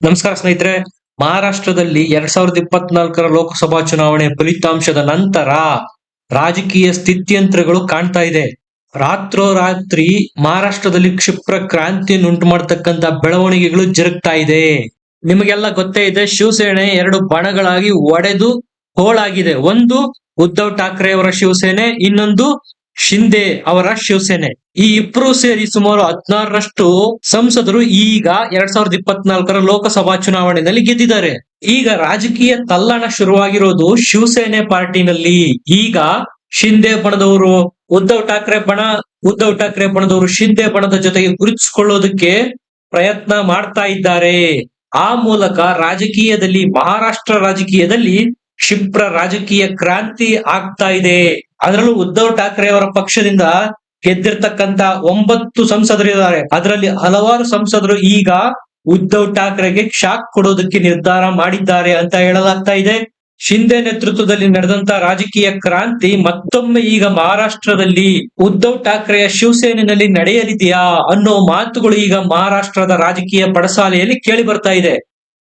ನಮಸ್ಕಾರ ಸ್ನೇಹಿತರೆ, ಮಹಾರಾಷ್ಟ್ರದಲ್ಲಿ ಎರಡ್ ಸಾವಿರದ ಇಪ್ಪತ್ನಾಲ್ಕರ ಲೋಕಸಭಾ ಚುನಾವಣೆ ಫಲಿತಾಂಶದ ನಂತರ ರಾಜಕೀಯ ಸ್ಥಿತ್ಯಂತ್ರಗಳು ಕಾಣ್ತಾ ಇದೆ. ರಾತ್ರೋರಾತ್ರಿ ಮಹಾರಾಷ್ಟ್ರದಲ್ಲಿ ಕ್ಷಿಪ್ರ ಕ್ರಾಂತಿಯನ್ನು ಉಂಟು ಮಾಡತಕ್ಕಂತ ಬೆಳವಣಿಗೆಗಳು ಜರುಗ್ತಾ ಇದೆ. ನಿಮಗೆಲ್ಲ ಗೊತ್ತೇ ಇದೆ, ಶಿವಸೇನೆ ಎರಡು ಬಣಗಳಾಗಿ ಒಡೆದು ಹೋಳಾಗಿದೆ. ಒಂದು ಉದ್ಧವ್ ಠಾಕ್ರೆ ಅವರ ಶಿವಸೇನೆ, ಇನ್ನೊಂದು ಶಿಂದೆ ಅವರ ಶಿವಸೇನೆ. ಈ ಇಬ್ರು ಸೇರಿ ಸುಮಾರು ಹದಿನಾರರಷ್ಟು ಸಂಸದರು ಈಗ ಎರಡ್ ಸಾವಿರದ ಇಪ್ಪತ್ನಾಲ್ಕರ ಲೋಕಸಭಾ ಚುನಾವಣೆಯಲ್ಲಿ ಗೆದ್ದಿದ್ದಾರೆ. ಈಗ ರಾಜಕೀಯ ತಲ್ಲಣ ಶುರುವಾಗಿರೋದು ಶಿವಸೇನೆ ಪಾರ್ಟಿನಲ್ಲಿ. ಈಗ ಶಿಂದೆ ಬಣದವರು, ಉದ್ಧವ್ ಠಾಕ್ರೆ ಬಣ, ಉದ್ಧವ್ ಠಾಕ್ರೆ ಬಣದವರು ಶಿಂದೆ ಬಣದ ಜೊತೆಗೆ ಗುರುತಿಸಿಕೊಳ್ಳೋದಕ್ಕೆ ಪ್ರಯತ್ನ ಮಾಡ್ತಾ ಇದ್ದಾರೆ. ಆ ಮೂಲಕ ರಾಜಕೀಯದಲ್ಲಿ, ಮಹಾರಾಷ್ಟ್ರ ರಾಜಕೀಯದಲ್ಲಿ ಕ್ಷಿಪ್ರ ರಾಜಕೀಯ ಕ್ರಾಂತಿ ಆಗ್ತಾ ಇದೆ. ಅದರಲ್ಲೂ ಉದ್ಧವ್ ಠಾಕ್ರೆ ಅವರ ಪಕ್ಷದಿಂದ ಗೆದ್ದಿರ್ತಕ್ಕಂತ ಒಂಬತ್ತು ಸಂಸದರಿದ್ದಾರೆ ಅದರಲ್ಲಿ ಹಲವಾರು ಸಂಸದರು ಈಗ ಉದ್ಧವ್ ಠಾಕ್ರೆಗೆ ಶಾಕ್ ಕೊಡೋದಕ್ಕೆ ನಿರ್ಧಾರ ಮಾಡಿದ್ದಾರೆ ಅಂತ ಹೇಳಲಾಗ್ತಾ ಇದೆ. ಶಿಂದೆ ನೇತೃತ್ವದಲ್ಲಿ ನಡೆದಂತ ರಾಜಕೀಯ ಕ್ರಾಂತಿ ಮತ್ತೊಮ್ಮೆ ಈಗ ಮಹಾರಾಷ್ಟ್ರದಲ್ಲಿ ಉದ್ಧವ್ ಠಾಕ್ರೆಯ ಶಿವಸೇನೆಯಲ್ಲಿ ನಡೆಯಲಿದೆಯಾ ಅನ್ನೋ ಮಾತುಗಳು ಈಗ ಮಹಾರಾಷ್ಟ್ರದ ರಾಜಕೀಯ ಪಡಸಾಲೆಯಲ್ಲಿ ಕೇಳಿ ಬರ್ತಾ ಇದೆ.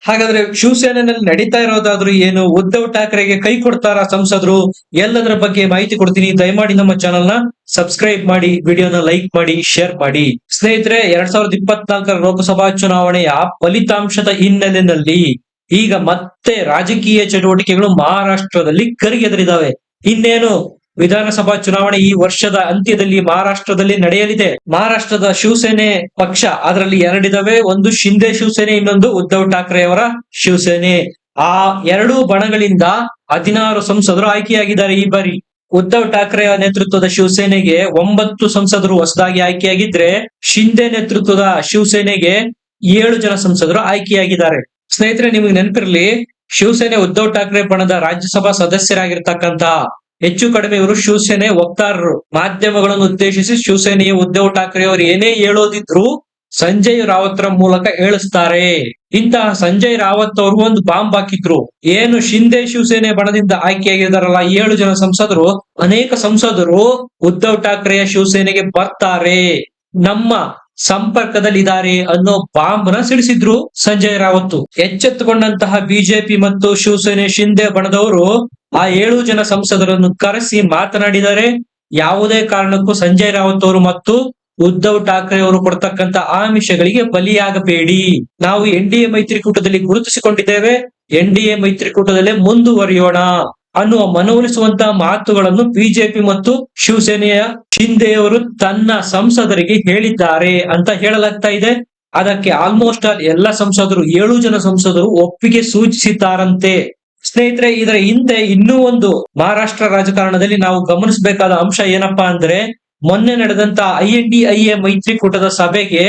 ಹಾಗಾದ್ರೆ ಶಿವಸೇನೆಯಲ್ಲಿ ನಡೀತಾ ಇರೋದಾದ್ರೂ ಏನು ಉದ್ಧವ್ ಠಾಕ್ರೆಗೆ ಕೈ ಕೊಡ್ತಾರ ಸಂಸದರು? ಎಲ್ಲದರ ಬಗ್ಗೆ ಮಾಹಿತಿ ಕೊಡ್ತೀನಿ. ದಯಮಾಡಿ ನಮ್ಮ ಚಾನೆಲ್ನ ಸಬ್ಸ್ಕ್ರೈಬ್ ಮಾಡಿ ವಿಡಿಯೋನ ಲೈಕ್ ಮಾಡಿ ಶೇರ್ ಮಾಡಿ. ಸ್ನೇಹಿತರೆ, ಎರಡ್ ಸಾವಿರದ ಇಪ್ಪತ್ನಾಲ್ಕರ ಲೋಕಸಭಾ ಚುನಾವಣೆಯ ಫಲಿತಾಂಶದ ಹಿನ್ನೆಲೆಯಲ್ಲಿ ಈಗ ಮತ್ತೆ ರಾಜಕೀಯ ಚಟುವಟಿಕೆಗಳು ಮಹಾರಾಷ್ಟ್ರದಲ್ಲಿ ಕರಿಗೆದರಿದಾವೆ. ಇನ್ನೇನು? ವಿಧಾನಸಭಾ ಚುನಾವಣೆ ಈ ವರ್ಷದ ಅಂತ್ಯದಲ್ಲಿ ಮಹಾರಾಷ್ಟ್ರದಲ್ಲಿ ನಡೆಯಲಿದೆ. ಮಹಾರಾಷ್ಟ್ರದ ಶಿವಸೇನೆ ಪಕ್ಷ, ಅದರಲ್ಲಿ ಎರಡಿದವೆ. ಒಂದು ಶಿಂದೆ ಶಿವಸೇನೆ, ಇನ್ನೊಂದು ಉದ್ಧವ್ ಠಾಕ್ರೆ ಅವರ ಶಿವಸೇನೆ. ಆ ಎರಡೂ ಬಣಗಳಿಂದ ಹದಿನಾರು ಸಂಸದರು ಆಯ್ಕೆಯಾಗಿದ್ದಾರೆ ಈ ಬಾರಿ. ಉದ್ಧವ್ ಠಾಕ್ರೆ ನೇತೃತ್ವದ ಶಿವಸೇನೆಗೆ ಒಂಬತ್ತು ಸಂಸದರು ಹೊಸದಾಗಿ ಆಯ್ಕೆಯಾಗಿದ್ರೆ ಶಿಂದೆ ನೇತೃತ್ವದ ಶಿವಸೇನೆಗೆ ಏಳು ಜನ ಸಂಸದರು ಆಯ್ಕೆಯಾಗಿದ್ದಾರೆ. ಸ್ನೇಹಿತರೆ, ನಿಮಗೆ ನೆನಪಿರ್ಲಿ, ಶಿವಸೇನೆ ಉದ್ಧವ್ ಠಾಕ್ರೆ ಬಣದ ರಾಜ್ಯಸಭಾ ಸದಸ್ಯರಾಗಿರ್ತಕ್ಕಂತ ಹೆಚ್ಚು ಕಡಿಮೆ ಇವರು ಶಿವಸೇನೆ ವಕ್ತಾರರು. ಮಾಧ್ಯಮಗಳನ್ನು ಉದ್ದೇಶಿಸಿ ಶಿವಸೇನೆಯ ಉದ್ಧವ್ ಠಾಕ್ರೆ ಅವರು ಏನೇ ಹೇಳೋದಿದ್ರು ಸಂಜಯ್ ರಾವತ್ರ ಮೂಲಕ ಹೇಳಿಸ್ತಾರೆ. ಇಂತಹ ಸಂಜಯ್ ರಾವತ್ ಅವರು ಒಂದು ಬಾಂಬ್ ಹಾಕಿದ್ರು. ಏನು ಶಿಂದೆ ಶಿವಸೇನೆ ಬಣದಿಂದ ಆಯ್ಕೆಯಾಗಿದ್ದಾರಲ್ಲ ಏಳು ಜನ ಸಂಸದರು. ಅನೇಕ ಸಂಸದರು ಉದ್ಧವ್ ಠಾಕ್ರೆಯ ಶಿವಸೇನೆಗೆ ಬರ್ತಾರೆ. ನಮ್ಮ ಸಂಪರ್ಕದಲ್ಲಿದ್ದಾರೆ ಅನ್ನೋ ಬಾಂಬ್ನ ಸಿಡಿಸಿದ್ರು ಸಂಜಯ್ ರಾವತ್ ಎಚ್ಚೆತ್ತುಕೊಂಡಂತಹ ಬಿಜೆಪಿ ಮತ್ತು ಶಿವಸೇನೆ ಶಿಂದೆ ಬಣದವರು ಆ ಏಳು ಜನ ಸಂಸದರನ್ನು ಕರೆಸಿ ಮಾತನಾಡಿದರೆ ಯಾವುದೇ ಕಾರಣಕ್ಕೂ ಸಂಜಯ್ ರಾವತ್ ಅವರು ಮತ್ತು ಉದ್ಧವ್ ಠಾಕ್ರೆ ಅವರು ಕೊಡ್ತಕ್ಕಂತ ಆಮಿಷಗಳಿಗೆ ಬಲಿಯಾಗಬೇಡಿ. ನಾವು ಎನ್ ಡಿ ಮೈತ್ರಿಕೂಟದಲ್ಲಿ ಗುರುತಿಸಿಕೊಂಡಿದ್ದೇವೆ. ಎನ್ ಡಿ ಮೈತ್ರಿಕೂಟದಲ್ಲೇ ಮುಂದುವರಿಯೋಣ ಅನ್ನುವ ಮನವೊಲಿಸುವಂತಹ ಮಾತುಗಳನ್ನು ಬಿಜೆಪಿ ಮತ್ತು ಶಿವಸೇನೆಯ ಶಿಂದೆಯವರು ತನ್ನ ಸಂಸದರಿಗೆ ಹೇಳಿದ್ದಾರೆ ಅಂತ ಹೇಳಲಾಗ್ತಾ ಇದೆ. ಅದಕ್ಕೆ ಆಲ್ಮೋಸ್ಟ್ ಆಲ್ ಎಲ್ಲ ಸಂಸದರು, ಏಳು ಜನ ಸಂಸದರು ಒಪ್ಪಿಗೆ ಸೂಚಿಸಿದ್ದಾರಂತೆ. ಸ್ನೇಹಿತರೆ, ಇದರ ಹಿಂದೆ ಇನ್ನೂ ಒಂದು ಮಹಾರಾಷ್ಟ್ರ ರಾಜಕಾರಣದಲ್ಲಿ ನಾವು ಗಮನಿಸಬೇಕಾದ ಅಂಶ ಏನಪ್ಪಾ ಅಂದ್ರೆ, ಮೊನ್ನೆ ನಡೆದಂತ I N D I A ಮೈತ್ರಿಕೂಟದ ಸಭೆಗೆ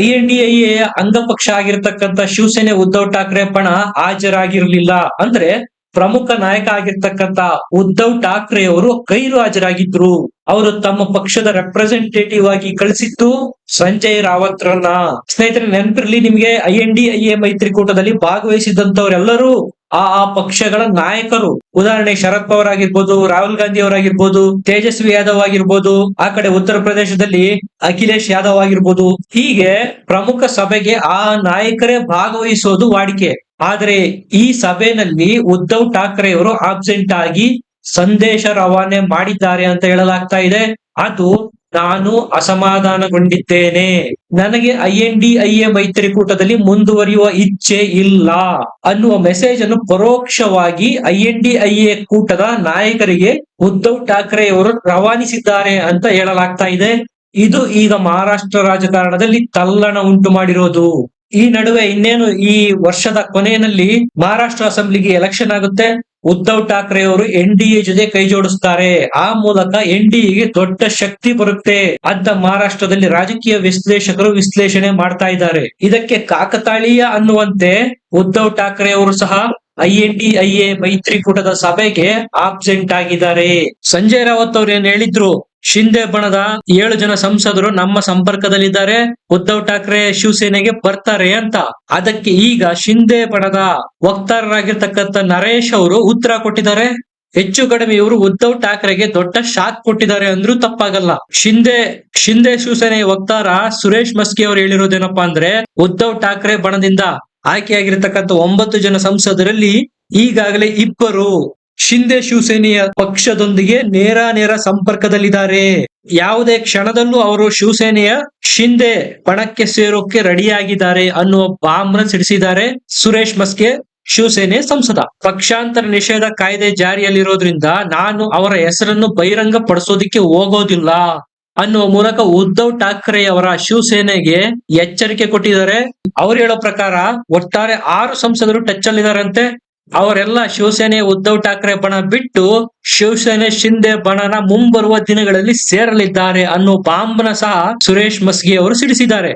I N D I A ಅಂಗಪಕ್ಷ ಆಗಿರ್ತಕ್ಕಂತ ಶಿವಸೇನೆ ಉದ್ಧವ್ ಠಾಕ್ರೆ ಪಣ ಹಾಜರಾಗಿರ್ಲಿಲ್ಲ ಅಂದ್ರೆ ಪ್ರಮುಖ ನಾಯಕ ಆಗಿರ್ತಕ್ಕಂತ ಉದ್ಧವ್ ಠಾಕ್ರೆ ಅವರು ಗೈರು ಹಾಜರಾಗಿದ್ರು. ಅವರು ತಮ್ಮ ಪಕ್ಷದ ರೆಪ್ರೆಸೆಂಟೇಟಿವ್ ಆಗಿ ಕಳಿಸಿತ್ತು ಸಂಜಯ್ ರಾವತ್ ರನ್ನ ಸ್ನೇಹಿತರೆ, ನೆನಪಿರ್ಲಿ ನಿಮ್ಗೆ I N D I A ಮೈತ್ರಿಕೂಟದಲ್ಲಿ ಭಾಗವಹಿಸಿದಂತವರೆಲ್ಲರೂ ಆ ಆ ಪಕ್ಷಗಳ ನಾಯಕರು, ಉದಾಹರಣೆ ಶರದ್ ಪವಾರ್ ಆಗಿರ್ಬೋದು, ರಾಹುಲ್ ಗಾಂಧಿ ಅವರಾಗಿರ್ಬೋದು, ತೇಜಸ್ವಿ ಯಾದವ್ ಆಗಿರ್ಬೋದು, ಆ ಕಡೆ ಉತ್ತರ ಪ್ರದೇಶದಲ್ಲಿ ಅಖಿಲೇಶ್ ಯಾದವ್ ಆಗಿರ್ಬೋದು, ಹೀಗೆ ಪ್ರಮುಖ ಸಭೆಗೆ ಆ ನಾಯಕರೇ ಭಾಗವಹಿಸೋದು ವಾಡಿಕೆ. ಆದರೆ ಈ ಸಭೆಯಲ್ಲಿ ಉದ್ಧವ್ ಠಾಕ್ರೆ ಅವರು ಆಬ್ಸೆಂಟ್ ಆಗಿ ಸಂದೇಶ ರವಾನೆ ಮಾಡಿದ್ದಾರೆ ಅಂತ ಹೇಳಲಾಗ್ತಾ ಇದೆ. ಅದು ನಾನು ಅಸಮಾಧಾನಗೊಂಡಿದ್ದೇನೆ. ನನಗೆ I N D I A ಮೈತ್ರಿಕೂಟದಲ್ಲಿ ಮುಂದುವರಿಯುವ ಇಚ್ಛೆ ಇಲ್ಲ ಅನ್ನುವ ಮೆಸೇಜ್ ಅನ್ನು ಪರೋಕ್ಷವಾಗಿ I N D I A ಕೂಟದ ನಾಯಕರಿಗೆ ಉದ್ಧವ್ ಠಾಕ್ರೆ ಅವರು ರವಾನಿಸಿದ್ದಾರೆ ಅಂತ ಹೇಳಲಾಗ್ತಾ ಇದೆ. ಇದು ಈಗ ಮಹಾರಾಷ್ಟ್ರ ರಾಜಕಾರಣದಲ್ಲಿ ತಲ್ಲಣ ಉಂಟು ಮಾಡಿರೋದು. ಈ ನಡುವೆ ಇನ್ನೇನು ಈ ವರ್ಷದ ಕೊನೆಯಲ್ಲಿ ಮಹಾರಾಷ್ಟ್ರ ಅಸೆಂಬ್ಲಿಗೆ ಎಲೆಕ್ಷನ್ ಆಗುತ್ತೆ? ಉದ್ಧವ್ ಠಾಕ್ರೆ ಅವರು ಎನ್ ಡಿ ಎ ಜೊತೆ ಕೈ ಜೋಡಿಸ್ತಾರೆ. ಆ ಮೂಲಕ ಎನ್ ಡಿ ಎಗೆ ದೊಡ್ಡ ಶಕ್ತಿ ಬರುತ್ತೆ ಅಂತ ಮಹಾರಾಷ್ಟ್ರದಲ್ಲಿ ರಾಜಕೀಯ ವಿಶ್ಲೇಷಕರು ವಿಶ್ಲೇಷಣೆ ಮಾಡ್ತಾ ಇದ್ದಾರೆ. ಇದಕ್ಕೆ ಕಾಕತಾಳೀಯ ಅನ್ನುವಂತೆ ಉದ್ಧವ್ ಠಾಕ್ರೆ ಅವರು ಸಹ ಐ ಎನ್ ಡಿ ಮೈತ್ರಿಕೂಟದ ಸಭೆಗೆ ಆಬ್ಸೆಂಟ್ ಆಗಿದ್ದಾರೆ. ಸಂಜಯ್ ರಾವತ್ ಅವ್ರು ಏನ್ ಹೇಳಿದ್ರು? ಶಿಂದೆ ಬಣದ ಏಳು ಜನ ಸಂಸದರು ನಮ್ಮ ಸಂಪರ್ಕದಲ್ಲಿದ್ದಾರೆ. ಉದ್ಧವ್ ಠಾಕ್ರೆ ಶಿವಸೇನೆಗೆ ಬರ್ತಾರೆ ಅಂತ. ಅದಕ್ಕೆ ಈಗ ಶಿಂದೆ ಬಣದ ವಕ್ತಾರರಾಗಿರ್ತಕ್ಕಂಥ ನರೇಶ್ ಅವರು ಉತ್ತರ ಕೊಟ್ಟಿದ್ದಾರೆ. ಹೆಚ್ಚು ಕಡಿಮೆ ಇವರು ಉದ್ಧವ್ ಠಾಕ್ರೆಗೆ ದೊಡ್ಡ ಶಾಕ್ ಕೊಟ್ಟಿದ್ದಾರೆ ಅಂದ್ರೂ ತಪ್ಪಾಗಲ್ಲ. ಶಿಂದೆ ಶಿಂದೆ ಶಿವಸೇನೆಯ ವಕ್ತಾರ ಸುರೇಶ್ ಮಸ್ಕಿ ಅವರು ಹೇಳಿರೋದೇನಪ್ಪಾ ಅಂದ್ರೆ, ಉದ್ಧವ್ ಠಾಕ್ರೆ ಬಣದಿಂದ ಆಯ್ಕೆಯಾಗಿರ್ತಕ್ಕಂಥ ಒಂಬತ್ತು ಜನ ಸಂಸದರಲ್ಲಿ ಈಗಾಗಲೇ ಇಬ್ಬರು ಶಿಂದೆ ಶಿವಸೇನೆಯ ಪಕ್ಷದೊಂದಿಗೆ ನೇರ ನೇರ ಸಂಪರ್ಕದಲ್ಲಿದ್ದಾರೆ. ಯಾವುದೇ ಕ್ಷಣದಲ್ಲೂ ಅವರು ಶಿವಸೇನೆಯ ಶಿಂದೆ ಪಣಕ್ಕೆ ಸೇರೋಕೆ ರೆಡಿಯಾಗಿದ್ದಾರೆ ಅನ್ನುವ ಬಾಂಬ್ನ ಸಿಡಿಸಿದ್ದಾರೆ ಸುರೇಶ್ ಮಸ್ಕೆ, ಶಿವಸೇನೆ ಸಂಸದ. ಪಕ್ಷಾಂತರ ನಿಷೇಧ ಕಾಯ್ದೆ ಜಾರಿಯಲ್ಲಿರೋದ್ರಿಂದ ನಾನು ಅವರ ಹೆಸರನ್ನು ಬಹಿರಂಗ ಪಡಿಸೋದಿಕ್ಕೆ ಹೋಗೋದಿಲ್ಲ ಅನ್ನುವ ಮೂಲಕ ಉದ್ಧವ್ ಠಾಕ್ರೆ ಅವರ ಶಿವಸೇನೆಗೆ ಎಚ್ಚರಿಕೆ ಕೊಟ್ಟಿದ್ದಾರೆ. ಅವ್ರು ಹೇಳೋ ಪ್ರಕಾರ ಒಟ್ಟಾರೆ ಆರು ಸಂಸದರು ಟಚ್ ಅಲ್ಲಿದ್ದಾರಂತೆ ಅವರೆಲ್ಲ ಶಿವಸೇನೆ ಉದ್ಧವ್ ಠಾಕ್ರೆ ಬಣ ಬಿಟ್ಟು ಶಿವಸೇನೆ ಶಿಂದೆ ಬಣನ ಮುಂಬರುವ ದಿನಗಳಲ್ಲಿ ಸೇರಲಿದ್ದಾರೆ ಅನ್ನೋ ಬಾಂಬ್ನ ಸಹ ಸುರೇಶ್ ಮಸ್ಗಿ ಅವರು ಸಿಡಿಸಿದ್ದಾರೆ.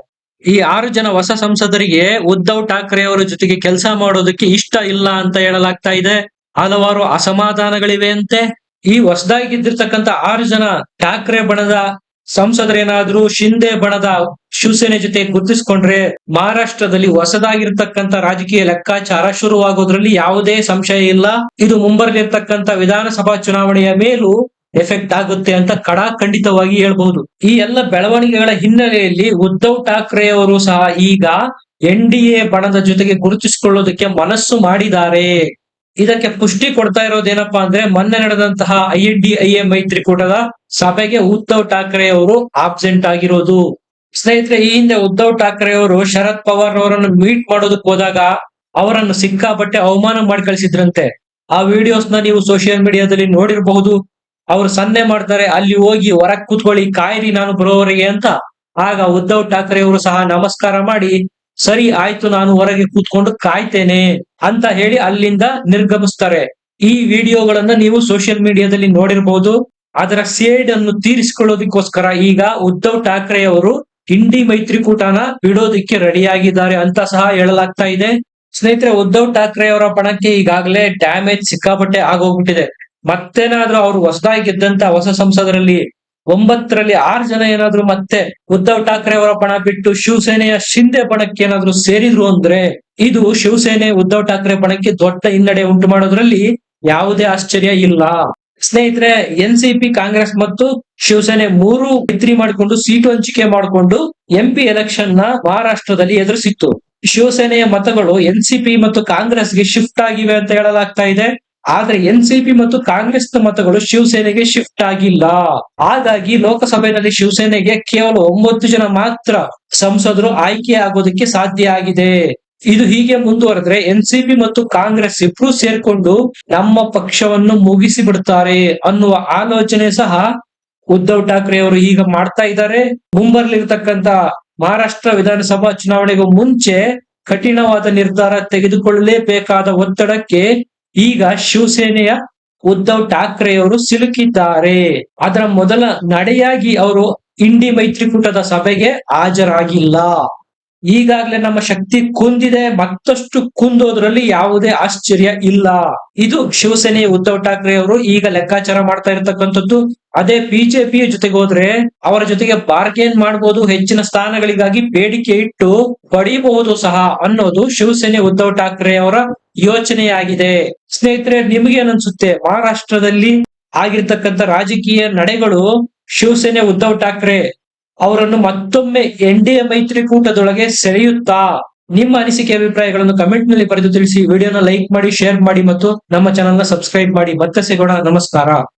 ಈ ಆರು ಜನ ಹೊಸ ಸಂಸದರಿಗೆ ಉದ್ಧವ್ ಠಾಕ್ರೆ ಅವರ ಜೊತೆಗೆ ಕೆಲಸ ಮಾಡೋದಕ್ಕೆ ಇಷ್ಟ ಇಲ್ಲ ಅಂತ ಹೇಳಲಾಗ್ತಾ ಇದೆ. ಹಲವಾರು ಅಸಮಾಧಾನಗಳಿವೆ ಅಂತೆ. ಈ ಹೊಸದಾಗಿದ್ದಿರ್ತಕ್ಕಂಥ ಆರು ಜನ ಠಾಕ್ರೆ ಬಣದ ಸಂಸದರೇನಾದ್ರೂ ಶಿಂದೆ ಬಣದ ಶಿವಸೇನೆ ಜೊತೆ ಗುರುತಿಸ್ಕೊಂಡ್ರೆ ಮಹಾರಾಷ್ಟ್ರದಲ್ಲಿ ಹೊಸದಾಗಿರ್ತಕ್ಕಂಥ ರಾಜಕೀಯ ಲೆಕ್ಕಾಚಾರ ಶುರುವಾಗೋದ್ರಲ್ಲಿ ಯಾವುದೇ ಸಂಶಯ ಇಲ್ಲ. ಇದು ಮುಂಬರಲಿರ್ತಕ್ಕಂಥ ವಿಧಾನಸಭಾ ಚುನಾವಣೆಯ ಮೇಲೂ ಎಫೆಕ್ಟ್ ಆಗುತ್ತೆ ಅಂತ ಕಡಾ ಖಂಡಿತವಾಗಿ ಹೇಳ್ಬಹುದು ಈ ಎಲ್ಲ ಬೆಳವಣಿಗೆಗಳ ಹಿನ್ನೆಲೆಯಲ್ಲಿ ಉದ್ಧವ್ ಠಾಕ್ರೆ ಅವರು ಸಹ ಈಗ ಎನ್ ಡಿ ಎ ಬಣದ ಜೊತೆಗೆ ಗುರುತಿಸಿಕೊಳ್ಳೋದಕ್ಕೆ ಮನಸ್ಸು ಮಾಡಿದ್ದಾರೆ. ಇದಕ್ಕೆ ಪುಷ್ಟಿ ಕೊಡ್ತಾ ಇರೋದೇನಪ್ಪಾ ಅಂದ್ರೆ ಮೊನ್ನೆ ನಡೆದಂತಹ I A D I A ಮೈತ್ರಿಕೂಟದ ಸಭೆಗೆ ಉದ್ಧವ್ ಠಾಕ್ರೆ ಅವರು ಆಬ್ಸೆಂಟ್ ಆಗಿರೋದು. ಸ್ನೇಹಿತರೆ, ಈ ಹಿಂದೆ ಉದ್ಧವ್ ಠಾಕ್ರೆ ಅವರು ಶರದ್ ಪವಾರ್ ಅವರನ್ನು ಮೀಟ್ ಮಾಡೋದಕ್ಕೆ ಹೋದಾಗ ಅವರನ್ನು ಸಿಕ್ಕಾಪಟ್ಟೆ ಅವಮಾನ ಮಾಡಿ ಕಳಿಸಿದ್ರಂತೆ. ಆ ವಿಡಿಯೋಸ್ನ ನೀವು ಸೋಷಿಯಲ್ ಮೀಡಿಯಾದಲ್ಲಿ ನೋಡಿರಬಹುದು. ಅವ್ರು ಸನ್ನೆ ಮಾಡ್ತಾರೆ, ಅಲ್ಲಿ ಹೋಗಿ ಹೊರಗ್ ಕೂತ್ಕೊಳ್ಳಿ, ಕಾಯಿರಿ ನಾನು ಬರೋವರೆಗೆ ಅಂತ. ಆಗ ಉದ್ಧವ್ ಠಾಕ್ರೆ ಅವರು ಸಹ ನಮಸ್ಕಾರ ಮಾಡಿ ಸರಿ, ಆಯ್ತು, ನಾನು ಹೊರಗೆ ಕೂತ್ಕೊಂಡು ಕಾಯ್ತೇನೆ ಅಂತ ಹೇಳಿ ಅಲ್ಲಿಂದ ನಿರ್ಗಮಿಸ್ತಾರೆ. ಈ ವಿಡಿಯೋಗಳನ್ನ ನೀವು ಸೋಷಿಯಲ್ ಮೀಡಿಯಾದಲ್ಲಿ ನೋಡಿರಬಹುದು ಅದರ ಸೇಡ್ ಅನ್ನು ತೀರಿಸಿಕೊಳ್ಳೋದಕ್ಕೋಸ್ಕರ ಈಗ ಉದ್ಧವ್ ಠಾಕ್ರೆ ಅವರು ಹಿಂಡಿ ಮೈತ್ರಿಕೂಟನ ಬಿಡೋದಿಕ್ಕೆ ರೆಡಿಯಾಗಿದ್ದಾರೆ ಅಂತ ಸಹ ಹೇಳಲಾಗ್ತಾ ಇದೆ. ಸ್ನೇಹಿತರೆ, ಉದ್ಧವ್ ಠಾಕ್ರೆ ಅವರ ಪಣಕ್ಕೆ ಈಗಾಗಲೇ ಡ್ಯಾಮೇಜ್ ಸಿಕ್ಕಾಪಟ್ಟೆ ಆಗೋಗ್ಬಿಟ್ಟಿದೆ. ಮತ್ತೇನಾದ್ರೂ ಅವರು ಹೊಸದಾಗಿ ಗೆದ್ದಂತ ಹೊಸ ಸಂಸದರಲ್ಲಿ ಒಂಬತ್ತರಲ್ಲಿ ಆರು ಜನ ಏನಾದ್ರು ಮತ್ತೆ ಉದ್ಧವ್ ಠಾಕ್ರೆ ಅವರ ಪಣ ಬಿಟ್ಟು ಶಿವಸೇನೆಯ ಶಿಂದೆ ಪಣಕ್ಕೆ ಏನಾದ್ರು ಸೇರಿದ್ರು ಅಂದ್ರೆ ಇದು ಶಿವಸೇನೆ ಉದ್ಧವ್ ಠಾಕ್ರೆ ಪಣಕ್ಕೆ ದೊಡ್ಡ ಹಿನ್ನಡೆ ಉಂಟು ಮಾಡೋದ್ರಲ್ಲಿ ಯಾವುದೇ ಆಶ್ಚರ್ಯ ಇಲ್ಲ. ಸ್ನೇಹಿತರೆ ಎನ್ ಪಿ ಕಾಂಗ್ರೆಸ್ ಮತ್ತು ಶಿವಸೇನೆ ಮೂರು ಮಿತ್ರಿ ಮಾಡಿಕೊಂಡು ಸೀಟು ಹಂಚಿಕೆ ಮಾಡಿಕೊಂಡು ಎಂಪಿ ಎಲೆಕ್ಷನ್ನ ಮಹಾರಾಷ್ಟ್ರದಲ್ಲಿ ಎದುರಿಸಿತ್ತು. ಶಿವಸೇನೆಯ ಮತಗಳು ಎನ್ ಸಿ ಪಿ ಮತ್ತು ಕಾಂಗ್ರೆಸ್ಗೆ ಶಿಫ್ಟ್ ಆಗಿವೆ ಅಂತ ಹೇಳಲಾಗ್ತಾ ಇದೆ. ಆದ್ರೆ ಎನ್ ಸಿ ಪಿ ಮತ್ತು ಕಾಂಗ್ರೆಸ್ ಮತಗಳು ಶಿವಸೇನೆಗೆ ಶಿಫ್ಟ್ ಆಗಿಲ್ಲ. ಹಾಗಾಗಿ ಲೋಕಸಭೆಯಲ್ಲಿ ಶಿವಸೇನೆಗೆ ಕೇವಲ ಒಂಬತ್ತು ಜನ ಮಾತ್ರ ಸಂಸದರು ಆಯ್ಕೆ ಆಗೋದಕ್ಕೆ ಸಾಧ್ಯ ಆಗಿದೆ. ಇದು ಹೀಗೆ ಮುಂದುವರೆದ್ರೆ ಎನ್ ಸಿ ಪಿ ಮತ್ತು ಕಾಂಗ್ರೆಸ್ ಇಬ್ರು ಸೇರ್ಕೊಂಡು ನಮ್ಮ ಪಕ್ಷವನ್ನು ಮುಗಿಸಿ ಬಿಡ್ತಾರೆ ಅನ್ನುವ ಆಲೋಚನೆ ಸಹ ಉದ್ಧವ್ ಠಾಕ್ರೆ ಅವರು ಈಗ ಮಾಡ್ತಾ ಇದ್ದಾರೆ. ಮುಂಬರ್ಲಿರ್ತಕ್ಕಂತ ಮಹಾರಾಷ್ಟ್ರ ವಿಧಾನಸಭಾ ಚುನಾವಣೆಗೂ ಮುಂಚೆ ಕಠಿಣವಾದ ನಿರ್ಧಾರ ತೆಗೆದುಕೊಳ್ಳಲೇಬೇಕಾದ ಒತ್ತಡಕ್ಕೆ ಈಗ ಶಿವಸೇನೆಯ ಉದ್ಧವ್ ಠಾಕ್ರೆ ಅವರು ಸಿಲುಕಿದ್ದಾರೆ. ಅದರ ಮೊದಲ ನಡೆಯಾಗಿ ಅವರು ಇಂಡಿ ಮೈತ್ರಿಕೂಟದ ಸಭೆಗೆ ಹಾಜರಾಗಿಲ್ಲ. ಈಗಾಗಲೇ ನಮ್ಮ ಶಕ್ತಿ ಕುಂದಿದೆ, ಮತ್ತಷ್ಟು ಕುಂದೋದ್ರಲ್ಲಿ ಯಾವುದೇ ಆಶ್ಚರ್ಯ ಇಲ್ಲ. ಇದು ಶಿವಸೇನೆಯ ಉದ್ಧವ್ ಠಾಕ್ರೆ ಅವರು ಈಗ ಲೆಕ್ಕಾಚಾರ ಮಾಡ್ತಾ ಇರತಕ್ಕಂಥದ್ದು. ಅದೇ ಬಿಜೆಪಿ ಜೊತೆಗೆ ಹೋದ್ರೆ ಅವರ ಜೊತೆಗೆ ಬಾರ್ಗೇನ್ ಮಾಡಬಹುದು ಹೆಚ್ಚಿನ ಸ್ಥಾನಗಳಿಗಾಗಿ ಬೇಡಿಕೆ ಇಟ್ಟು ಪಡಿಬಹುದು ಸಹ ಅನ್ನೋದು ಶಿವಸೇನೆ ಉದ್ಧವ್ ಠಾಕ್ರೆ ಅವರ ಯೋಚನೆಯಾಗಿದೆ. ಸ್ನೇಹಿತರೆ, ನಿಮ್ಗೆ ಅನ್ಸುತ್ತೆ ಮಹಾರಾಷ್ಟ್ರದಲ್ಲಿ ಆಗಿರ್ತಕ್ಕಂಥ ರಾಜಕೀಯ ನಡೆಗಳು ಶಿವಸೇನೆ ಉದ್ಧವ್ ಠಾಕ್ರೆ ಅವರನ್ನು ಮತ್ತೊಮ್ಮೆ ಎನ್ ಡಿ ಎ ಮೈತ್ರಿಕೂಟದೊಳಗೆ ಸೆಳೆಯುತ್ತಾ? ನಿಮ್ಮ ಅನಿಸಿಕೆ ಅಭಿಪ್ರಾಯಗಳನ್ನು ಕಮೆಂಟ್ನಲ್ಲಿ ಬರೆದು ತಿಳಿಸಿ. ವಿಡಿಯೋನ ಲೈಕ್ ಮಾಡಿ ಶೇರ್ ಮಾಡಿ ಮತ್ತು ನಮ್ಮ ಚಾನೆಲ್ನ ಸಬ್ಸ್ಕ್ರೈಬ್ ಮಾಡಿ. ಮತ್ತೆ ಸಿಗೋಣ. ನಮಸ್ಕಾರ.